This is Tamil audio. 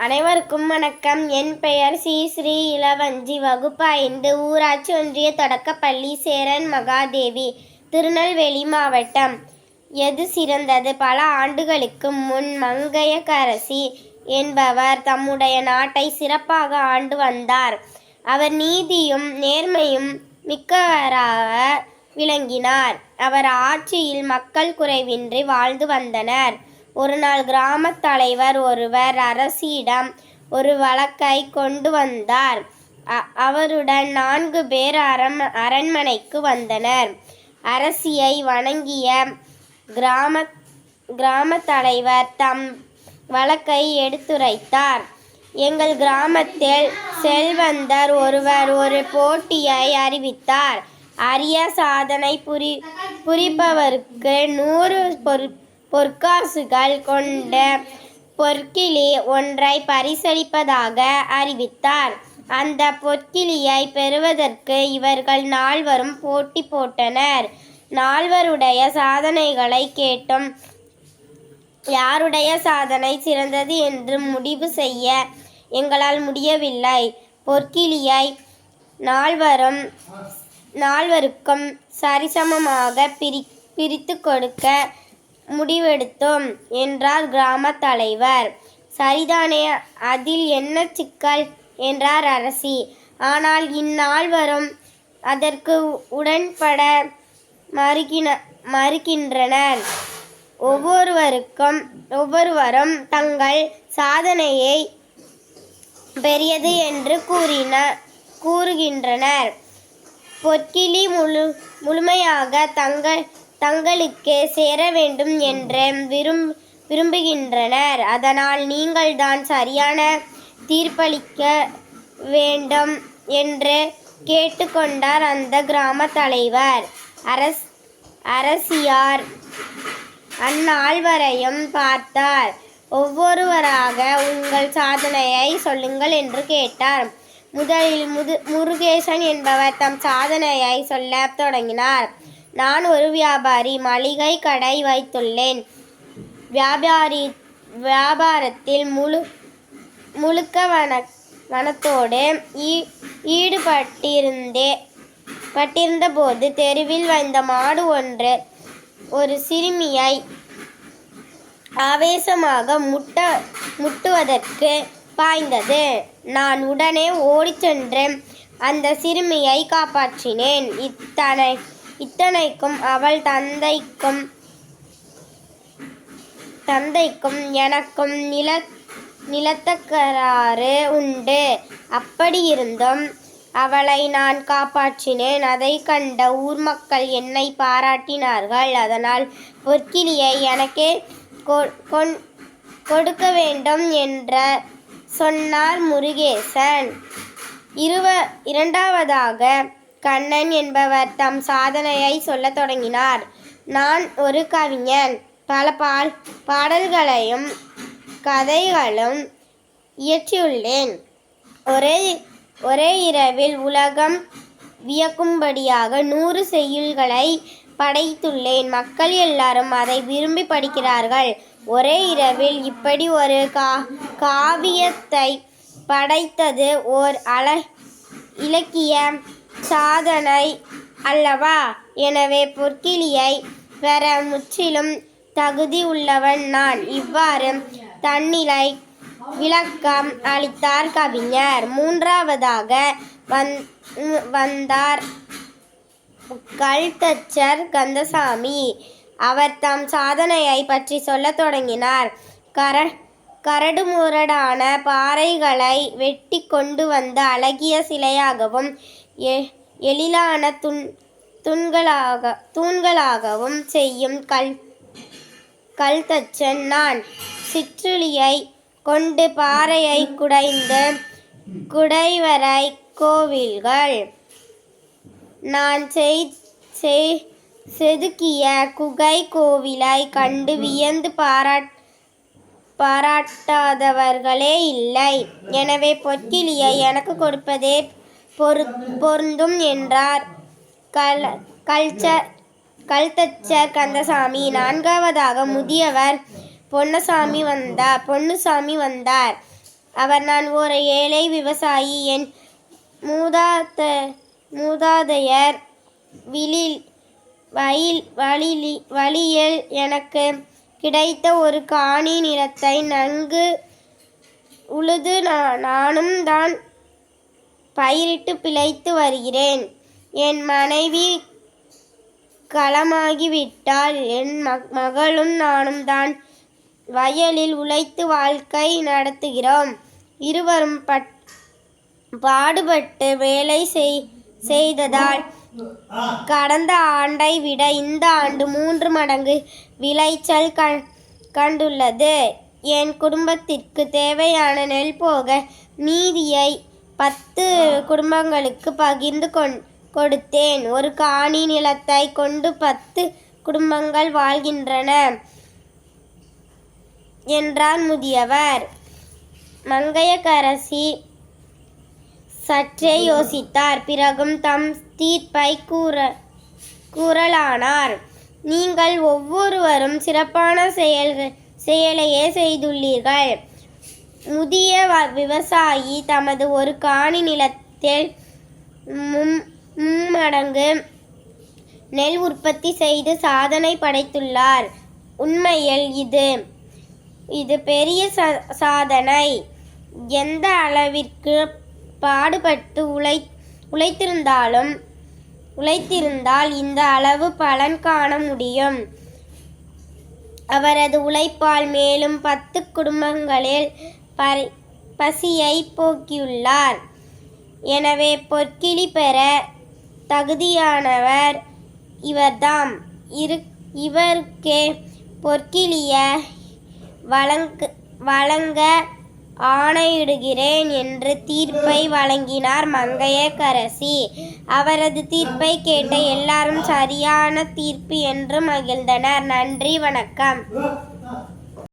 அனைவருக்கும் வணக்கம். என் பெயர் சி. ஸ்ரீ இளவஞ்சி. வகுப்பு ஐந்து. ஊராட்சி ஒன்றிய தொடக்கப்பள்ளி சேரன் மகாதேவி. திருநெல்வேலி மாவட்டம். எது சிறந்தது? பல ஆண்டுகளுக்கு முன் மங்கையக்கரசி என்பவர் தம்முடைய நாட்டை சிறப்பாக ஆண்டு வந்தார். அவர் நீதியும் நேர்மையும் மிக்கவராக விளங்கினார். அவர் ஆட்சியில் மக்கள் குறைவின்றி வாழ்ந்து வந்தனர். ஒரு நாள் கிராமத் தலைவர் ஒருவர் அரசியிடம் ஒரு வழக்கை கொண்டு வந்தார். அ- அவருடன் நான்கு பேர் அரம் அரண்மனைக்கு வந்தனர். அரசியை வணங்கிய கிராம கிராமத் தலைவர் தம் வழக்கை எடுத்துரைத்தார். எங்கள் கிராமத்தில் செல்வந்தர் ஒருவர் ஒரு போட்டியை அறிவித்தார். அரிய சாதனை புரி புரிப்பவருக்கு நூறு பொருட் பொற்காசுகள் கொண்ட பொற்கிளி ஒன்றை பரிசளிப்பதாக அறிவித்தார். அந்த பொற்கிளியை பெறுவதற்கு இவர்கள் நால்வரும் போட்டி போட்டனர். நால்வருடைய சாதனைகளை கேட்டும் யாருடைய சாதனை சிறந்தது என்று முடிவு செய்ய எங்களால் முடியவில்லை. பொற்கிளியை நால்வரும் நால்வருக்கும் சரிசமமாக பிரி பிரித்து கொடுக்க முடிவெடுத்தோம் என்றார் கிராமத் தலைவர் சரிதானே அதில் என்ன சிக்கல்? என்றார் அரசி. ஆனால் இந்நால்வரும் அதற்கு உடன்பட மறுக்கின மறுக்கின்றனர். ஒவ்வொருவருக்கும் ஒவ்வொருவரும் தங்கள் சாதனையை பெரியது என்று கூறின கூறுகின்றனர். பொற்கிளி முழு முழுமையாக தங்கள் தங்களுக்கே சேர வேண்டும் என்று விரும் விரும்புகின்றனர். அதனால் நீங்கள்தான் சரியான தீர்ப்பளிக்க வேண்டும் என்று கேட்டுக்கொண்டார் அந்த கிராம தலைவர். அரஸ் அரசியார் அந்நால்வரையும் பார்த்தார். ஒவ்வொருவராக உங்கள் சாதனையை சொல்லுங்கள் என்று கேட்டார். முதலில் முது முருகேசன் என்பவர் தம் சாதனையை சொல்லத் தொடங்கினார். நான் ஒரு வியாபாரி மளிகை கடை வைத்துள்ளேன். வியாபாரி வியாபாரத்தில் முழு முழுக்க வன வனத்தோடு ஈ ஈடுபட்டிருந்தே பட்டிருந்த போது தெருவில் வந்த மாடு ஒன்று ஒரு சிறுமியை ஆவேசமாக முட்ட முட்டுவதற்கு பாய்ந்தது. நான் உடனே ஓடிச் சென்று அந்த சிறுமியை காப்பாற்றினேன். இத்தனை இத்தனைக்கும் அவள் தந்தைக்கும் தந்தைக்கும் எனக்கும் நில நிலத்தக்கராறு உண்டு. அப்படியிருந்தும் அவளை நான் காப்பாற்றினேன். அதை கண்ட ஊர் மக்கள் என்னை பாராட்டினார்கள். அதனால் பொற்கிளியை எனக்கே கொ- கொண்- கொடுக்க வேண்டும் என்ற சொன்னார் முருகேசன். இருவ இரண்டாவதாக கண்ணன் என்பவர் தம் சாதனையை சொல்லத் தொடங்கினார். நான் ஒரு கவிஞன். பல பால் பாடல்களையும் கதைகளும் இயற்றியுள்ளேன். ஒரே ஒரே இரவில் உலகம் வியக்கும்படியாக நூறு செய்யுள்களை படைத்துள்ளேன். மக்கள் எல்லாரும் அதை விரும்பி படிக்கிறார்கள். ஒரே இரவில் இப்படி ஒரு கா காவியத்தை படைத்தது ஓர் அழ இலக்கிய சாதனை அல்லவா? எனவே பொற்கிளியை பெற முற்றிலும் தகுதி உள்ளவன் நான். இவ்வாறு தன்னிலை விளக்கம் அளித்தார் கவிஞர். மூன்றாவதாக வந் வந்தார் கல்தச்சர் கந்தசாமி. அவர் தம் சாதனையை பற்றி சொல்லத் தொடங்கினார். கர கரடுமுரடான பாறைகளை வெட்டி கொண்டு வந்து அழகிய சிலையாகவும் எ- எழிலான துன் தூண்களாக தூண்களாகவும் செய்யும் கல் கல்தச்சன் நான். சிற்றுளியை கொண்டு பாறையை குடைந்து குடைவரை கோவில்கள். நான் செய்- செதுக்கிய குகை கோவிலை கண்டு வியந்து பாராட் பாராட்டாதவர்களே இல்லை. எனவே பொற்கிளியை எனக்கு கொடுப்பதே பொரு பொருந்தும் என்றார். கல் கல்ச்சர் கல்தச்சர் கந்தசாமி. நான்காவதாக முதியவர் பொன்னசாமி வந்தார் பொன்னுசாமி வந்தார். அவர் நான் ஒரு ஏழை விவசாயி. என் மூதாத மூதாதையர் விழில் வயல் வழிலி வழியில் எனக்கு கிடைத்த ஒரு காணி நிலத்தை நன்கு உழுது நானும் தான் பயிரிட்டு பிழைத்து வருகிறேன். என் மனைவி களமாகிவிட்டால் என் மகளும் நானும் தான் வயலில் உழைத்து வாழ்க்கை நடத்துகிறோம். இருவரும் பட் பாடுபட்டு வேலை செய் செய்ததால் கடந்த ஆண்டை விட இந்த ஆண்டு மூன்று மடங்கு விளைச்சல் கண் கண்டுள்ளது. என் குடும்பத்திற்கு தேவையான நெல் போக மீதியை பத்து குடும்பங்களுக்கு பகிர்ந்து கொண் கொடுத்தேன். ஒரு காணி நிலத்தை கொண்டு பத்து குடும்பங்கள் வாழ்கின்றன என்றார் முதியவர். மங்கையக்கரசி சற்றே யோசித்தார். பிறகும் தம் தீர்ப்பை கூற கூறலானார். நீங்கள் ஒவ்வொருவரும் சிறப்பான செயல்கள் செயலையே செய்துள்ளீர்கள். முதிய வ- விவசாயி தமது ஒரு காணி நிலத்தில் மும்மடங்கு நெல் உற்பத்தி செய்து சாதனை படைத்துள்ளார். உண்மையில் இது இது பெரிய சாதனை. எந்த அளவிற்கு பாடுபட்டு உழை உழைத்திருந்தாலும் உழைத்திருந்தால் இந்த அளவு பலன் காண முடியும். அவரது உழைப்பால் மேலும் பத்து குடும்பங்களில் பசியை போக்கியுள்ளார். எனவே பொற்கிளி பெற தகுதியானவர் இவர்தாம். இரு இவருக்கே பொற்கிளிய வழங்க வழங்க ஆணையிடுகிறேன் என்று தீர்ப்பை வழங்கினார் மங்கையக்கரசி அவரது தீர்ப்பை கேட்ட எல்லாரும் சரியான தீர்ப்பு என்று மகிழ்ந்தனர். நன்றி வணக்கம்.